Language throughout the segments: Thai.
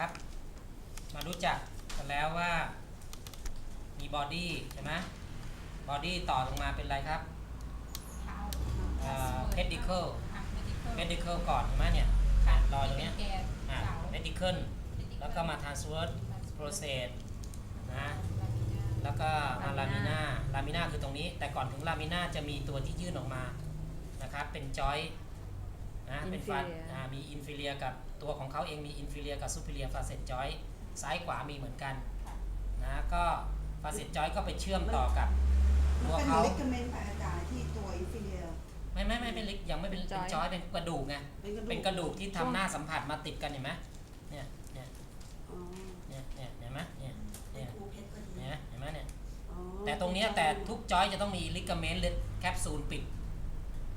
นะครับ มารู้จักกันแล้วว่ามีบอดี้ใช่ไหมบอดี้ต่อลงมาเป็นอะไรครับเท้าเอ่อ pedicle อะ pedicle medical ก่อนใช่ไหมเนี่ยอะรอยตรงเนี้ยแกนอะเสา medical pedicle แล้วก็มา transverse process นะลามิน่าแล้วก็มาลามิ Lamina น่าลามิน่าคือตรงนี้ แต่ก่อนถึงลามิน่าจะมีตัวที่ยื่นออกมานะครับเป็นจอยนะเป็นฟัน Inferior อ่ามีอินฟิเลียกับ ตัวของเขาเองมีอินฟิเลียกับซูเป r รียฟาเซตจอยซ้ายขวามีเหมือนกันค่ะนะก็ฟาเซตจอยก็ไปเชื่อมต่อกับตัวมันเป็นเขาลิกเมนต์อาจารย์ที่ตัวอินฟิเลีย ไม่ไม่ไม่เป็นลิกยังไม่เป็นเป็นจอยเป็นกระดูกไงเป็นกระดูก เป็นกระดูกที่ทำหน้าสัมผัสมาติดกันเห็นไหมเนี่ยเนี่ยอ๋อเนี่ยเนี่ยเห็นไหมเนี่ยเนี่ยครูเพชรก็ดีเห็นไหมเห็นไหมเนี่ย อ๋อแต่ตรงเนี้ยแต่ทุกจอยจะต้องมีลิกาเมนต์หรือแคปซูลปิด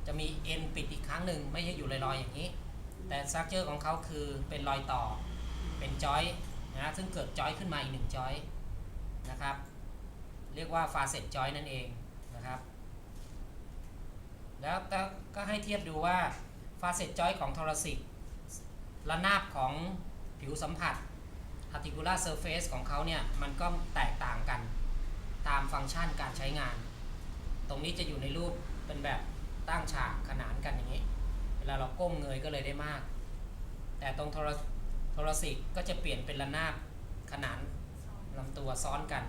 จะมีเอ็นปิดอีกครั้งหนึ่งไม่ใช่อยู่ลอยๆอย่างนี้ แต่สตรัคเจอร์ของเขาคือเป็นรอยต่อเป็นจอยนะซึ่งเกิดจอยขึ้นมาอีกหนึ่งจอยนะครับเรียกว่าฟาเซตจอยนั่นเองนะครับ แล้วก็ให้เทียบดูว่าฟาเซตจอยของทอรสิกระนาบของผิวสัมผัส articular surface ของเขาเนี่ย มันก็แตกต่างกันตามฟังก์ชันการใช้งาน ตรงนี้จะอยู่ในรูปเป็นแบบตั้งฉากขนานกันอย่างนี้ วลาเราก้มเงยก็เลยได้มาก แต่ตรงโทรโทรสิกก็จะเปลี่ยนเป็นระนาบขนานลำตัวซ้อนกัน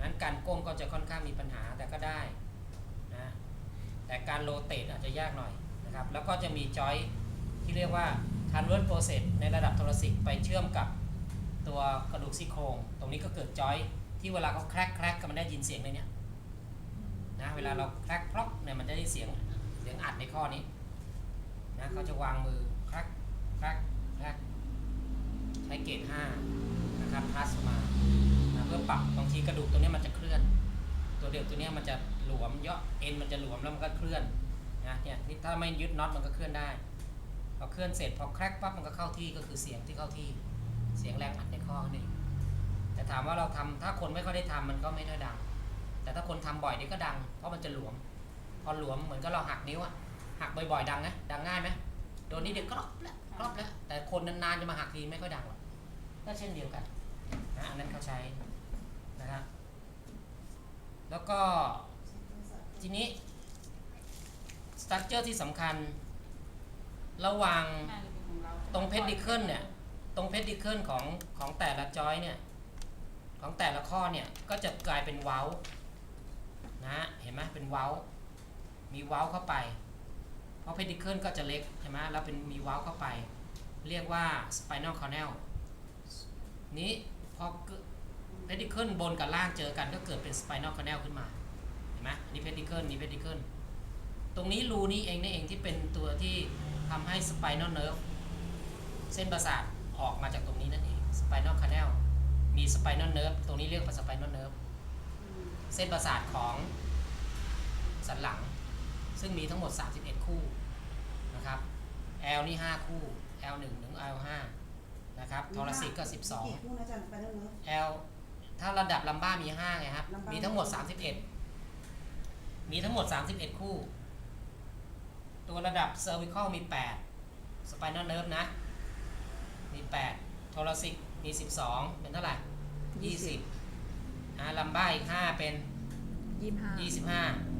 นั้นการก้มก็จะค่อนข้างมีปัญหาแต่ก็ได้นะแต่การโรเตทอาจจะยากหน่อยนะครับแล้วก็จะมีจอยที่เรียกว่า convert process ในระดับโทรสิกไปเชื่อมกับตัวกระดูกซี่โครงตรงนี้ก็เกิดจอยที่เวลาเขาแครกแครกก็มันได้ยินเสียงเลยเนี่ยนะเวลาเราแครกพรอกเนี่ยมันจะได้เสียงเสียงอัดในข้อนี้ นะเขาจะวางมือแครกแครกแครกใช้เกจ5นะครับพัสมานะเพื่อปรับบางทีกระดูกตัวนี้มันจะเคลื่อน ตัวเดียวตัวนี้มันจะหลวมเยอะเอ็นมันจะหลวมแล้วมันก็เคลื่อนนะเนี่ยนี่ถ้าไม่ยึดน็อตมันก็เคลื่อนได้พอเคลื่อนเสร็จพอแครกปั๊บมันก็เข้าที่ก็คือเสียงที่เข้าที่เสียงแรงอัดในข้อนี่แต่ถามว่าเราทำถ้าคนไม่ค่อยได้ทำมันก็ไม่ค่อยดัง แต่ถ้าคนทำบ่อยนี่ก็ดัง เพราะมันจะหลวม พอหลวมเหมือนกับเราหักนิ้วอะ หักบ่อยๆดังนะดังง่ายไหมโดนนี่เดียวกรอบแล้วกรอบแล้วแต่คนนานๆจะมาหักทีไม่ค่อยดังหรอกก็เช่นเดียวกันนะอันนั้นเขาใช้นะครับแล้วก็ทีนี้สตั๊กเจอร์ที่สำคัญ ระหว่างตรงเพดดิเคิลเนี่ย ตรงเพดดิเคิลของของแต่ละจอยเนี่ย ของแต่ละข้อเนี่ย ก็จะกลายเป็นเว้านะฮะเห็นไหมเป็นเว้า มีเว้าเข้าไป เพราะเพดิเคิลก็จะเล็กใช่ไหมแล้วเป็นมีว้าเข้าไป เรียกว่า spinal canal นี้พอเพดิเคิลบนกับล่างเจอกันก็เกิดเป็น spinal canal ขึ้นมาเห็นไหมอันนี้เพดิเคิลนี่เพดิเคิลตรงนี้รูนี้เองนี่เองที่เป็นตัวที่ทำให้ spinal nerve เส้นประสาทออกมาจากตรงนี้นั่นเอง spinal canal มี spinal nerve ตรงนี้เรียกว่า spinal nerve เส้นประสาทของสันหลัง ซึ่งมีทั้งหมด 31 คู่นะครับ L นี่ 5 คู่ L 1ถึง L 5นะครับทอรสิกก็ กี่คู่นะอาจารย์ไปแล้วเนอะ12 L ถ้าระดับลัมบ้ามี5ไงครับ ลัมบ้ามี มีทั้งหมด 31 มีทั้งหมด 31 คู่ ตัวระดับ cervical มี8 spinal nerve นะ มี8โทรสิกมี 12 เป็นเท่าไหร่20อ่าลัมบ้าอีก 5 เป็น ยี่สิบห้า 25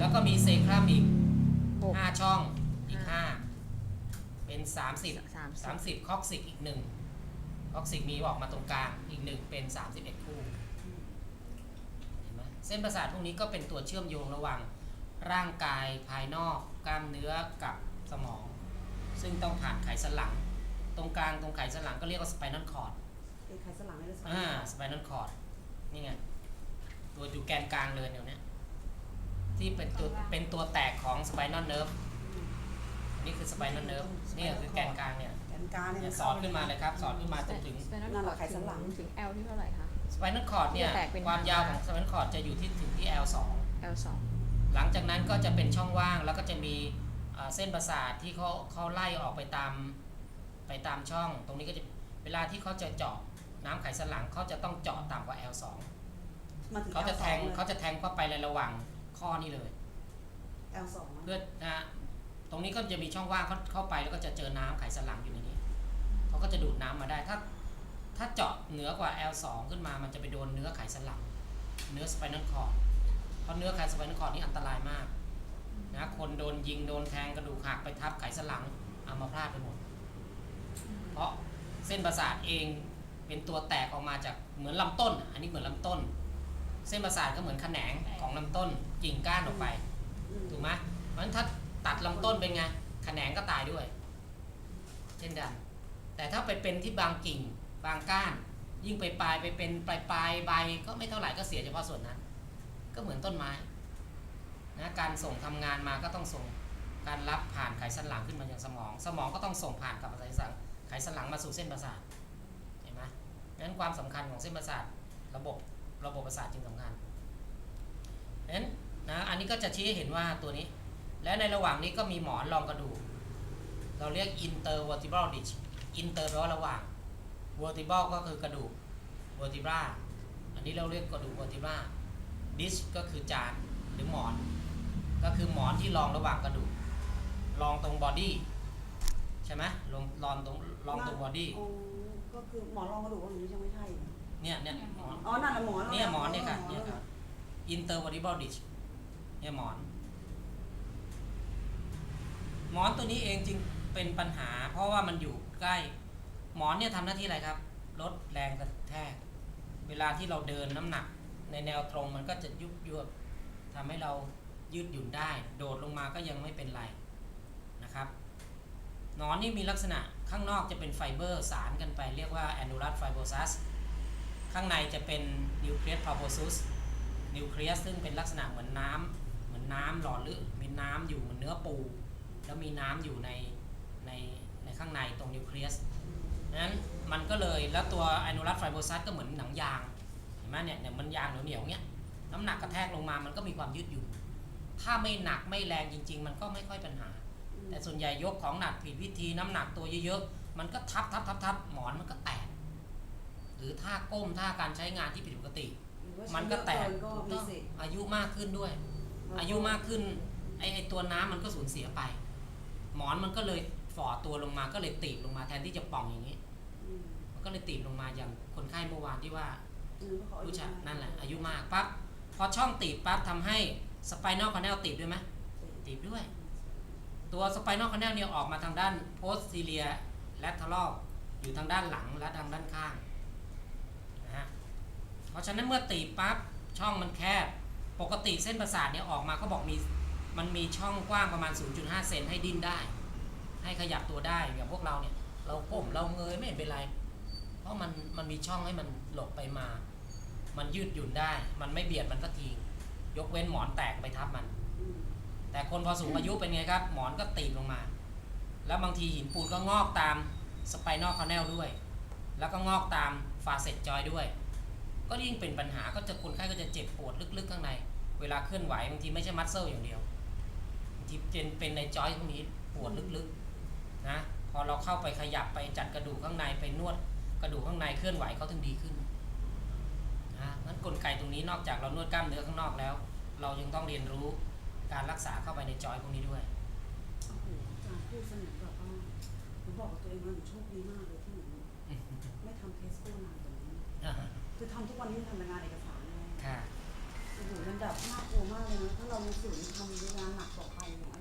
แล้วก็มีเซครัมอีกหก5ช่อง อีกห้า5เป็น30สามสิบ30คอกซิกอีก1คอกซิกมีออกมาตรงกลาง อีก1เป็น31คู่ เห็นไหมเส้นประสาทพวกนี้ก็เป็นตัวเชื่อมโยงระหว่างร่างกายภายนอก กล้ามเนื้อกับสมอง ซึ่งต้องผ่านไขสันหลัง ตรงกลางตรงไขสันหลังก็เรียกว่า spinal cord เป็นไขสันหลังเลยสอ่า spinal cord นี่ไง ตัวอยู่แกนกลางเลยเดี๋ยวนี้ ที่เป็นตัวเป็นตัวแตกของ spinal nerve นี่คือ spinal nerve นี่คือแกนกลางเนี่ยแกนกลางเนี่เนี่ยยสอดขึ้นมาเลยครับ สอดขึ้นมาจนถึงสไปนัลนั่นคแหอละร์ดไขสันหลัง ถึง L ที่เท่าไหร่คะ spinal cord เนี่ย แตกเป็นความยาวของทาง spinal cord จะอยู่ที่ถึงที่ L 2 L สองหลังจากนั้นก็จะเป็นช่องว่างแล้วก็จะมีเอ่อเส้นประสาทที่เขาเขาไล่ออกไปตาม ไปตามช่อง ตรงนี้ก็จะเวลาที่เขาจะเจาะน้ำไขสันหลังเขาจะต้องเจาะต่ำกว่า L2 มาถึงเขาจะแทง L2 เขาจะแทงเข้าไปในระหว่าง ข้อนี้เลย L2 เพื่อนะฮะตรงนี้ก็จะมีช่องว่างเขาเข้าไปแล้วก็จะเจอน้ำไขสันหลังอยู่ในนี้เขาก็จะดูดน้ำมาได้ถ้า ถ้าเจาะเหนือกว่า L2 ขึ้นมามันจะไปโดนเนื้อไขสันหลัง เนื้อสไปนัลคอร์ดเพราะเนื้อไขสไปนัลคอร์ดนี่อันตรายมากนะคนโดนยิงโดนแทงกระดูกหักไปทับไขสันหลังเอามาพลาดไปหมด เพราะเส้นประสาทเองเป็นตัวแตกออกมาจากเหมือนลำต้น อันนี้เหมือนลำต้น เส้นประสาทก็เหมือนแขนงของลำต้นกิ่งก้านออกไปอืมถูกไหมเพราะฉะนั้นถ้าตัดลำต้นเป็นไงแขนงก็ตายด้วย เช่นกันแต่ถ้าไปเป็นที่บางกิ่งบางก้าน ยิ่งไปปลายไปเป็นปลายปลายใบก็ไม่เท่าไหร่ก็เสียเฉพาะส่วนนั้น ก็เหมือนต้นไม้นะการส่งทำงานมาก็ต้องส่งการรับผ่านไขสันหลังขึ้นมายังสมอง สมองก็ต้องส่งผ่านกับไขสันไขสันหลังมาสู่เส้นประสาทเห็นไหมงั้นความสำคัญของเส้นประสาทระบบ ระบบประสาทจึงสำคัญงั้นนะอันนี้ก็จะชี้ให้เห็นว่าตัวนี้ และในระหว่างนี้ก็มีหมอนรองกระดูก เราเรียก intervertebral disc inter แปลว่าระหว่าง vertebral ก็คือกระดูก vertebra อันนี้เราเรียกกระดูก vertebra disc ก็คือจานหรือหมอน ก็คือหมอนที่รองระหว่างกระดูกรองตรง body ใช่ไหมรองรองตรงรองตรง body อ๋อก็คือหมอนรองกระดูกว่าอย่างนี้ใช่ไหมใช่ เนี่ยเนี่ยหมอนอ๋อนั่นแหละหมอเนี่ยหมอนเนี่ยค่ะเนี่ยครับ intervertebral disc เนี่ยหมอน หมอนตัวนี้เองจึงเป็นปัญหา เพราะว่ามันอยู่ใกล้ หมอนเนี่ยทำหน้าที่อะไรครับ ลดแรงกระแทก เวลาที่เราเดินน้ำหนัก ในแนวตรงมันก็จะยุบยวบทำให้เรายืดหยุ่นได้ โดดลงมาก็ยังไม่เป็นไรนะครับหนอนนี่มีลักษณะข้างนอกจะเป็นไฟเบอร์สารกันไปเรียกว่า annular fibrosus ข้างในจะเป็น nucleus pulposus นิวเคลียสซึ่งเป็นลักษณะเหมือนน้ำเหมือนน้ำหล่อลื่นมีน้ำอยู่เหมือนเนื้อปู แล้วมีน้ำอยู่ในในในข้างในตรงนิวเคลียสนั้นมันก็เลยแล้วตัวไอโนลัสไฟโบซัสก็เหมือนหนังยางเห็นไหมเนี่ยเนี่ยมันยางเหนียวเนียวๆเนี้ยน้ำหนักกระแทกลงมามันก็มีความยืดหยุ่นถ้าไม่หนักไม่แรงจริง ๆ มันก็ไม่ค่อยปัญหา แต่ส่วนใหญ่ยกของหนักผิดวิธีน้ำหนักตัวเยอะๆมันก็ทับทับทับทับหมอนมันก็แต หรือท่าก้มท่าการใช้งานที่ผิดปกติ มันก็แตกก็ถูกมีต้องสิทธิ์อายุมากขึ้นด้วย อายุมากขึ้นไอไอตัวน้ำมันก็สูญเสียไป หมอนมันก็เลยฝ่อตัวลงมาก็เลยตีบลงมาแทนที่จะป่องอย่างนี้อืมมันก็เลยตีบลงมาอย่างคนไข้เมื่อวานที่ว่าอืมเขาอายุผู้ชายมากนั่นแหละอายุมากปั๊บพอช่องตีบปั๊บทำให้สไปนอลคาแนลตีบด้วยไหมตีบด้วย ตัวสไปนอลคาแนลเนี่ยออกมาทางด้านโพสซีเลียและท a ลอยู่ทางด้านหลังและทางด้านข้างนะฮะเพ ราะฉะนั้นเมื่อตีปั๊บช่องมันแคบ ปกติเส้นประสาทเนี่ยออกมาเขาบอกมีมันมีช่องกว้างประมาณ 0.5 เซนให้ดิ้นได้ ให้ขยับตัวได้อย่างพวกเราเนี่ย เราก้มเราเงยไม่เห็นเป็นไร เพราะมันมันมีช่องให้มันหลบไปมา มันยืดหยุ่นได้ มันไม่เบียดมันก็ทียกเว้นหมอนแตกไปทับมัน แต่คนพอสูงอายุเป็นไงครับ หมอนก็ตีบลงมา แล้วบางทีหินปูนก็งอกตามสไปนอลคาแนลด้วย แล้วก็งอกตามฟาเซตจอยด้วย ก็ยิ่งเป็นปัญหาก็จะคนไข้ก็จะเจ็บปวดลึกๆข้างใน เวลาเคลื่อนไหวบางทีไม่ใช่มัดเซลอย่างเดียวบางทีเป็นเป็นในจอยตรงนี้ปวดลึกๆนะพอเราเข้าไปขยับไปจัดกระดูกข้างในไปนวดกระดูกข้างในเคลื่อนไหวเขาถึงดีขึ้นนะงั้นกลไกตรงนี้นอกจากเรานวดกล้ามเนื้อข้างนอกแล้ว เรายังต้องเรียนรู้การรักษาเข้าไปในจอยพวกนี้ด้วยโอ้โหอาจารย์พูดสนุกแบบว่าหนูบอกกับตัวเองว่าหนูโชคดีมากเลยที่หนูไม่ทำเทสโก้นานตรงนี้ คือทำทุกวันนี้ทำแต่งานเอกสารเลยค่ะ โอ้โหมันแบบน่ากลัวมากเลยนะถ้าเราฝืนทำงานหนักต่อไปเนี่ย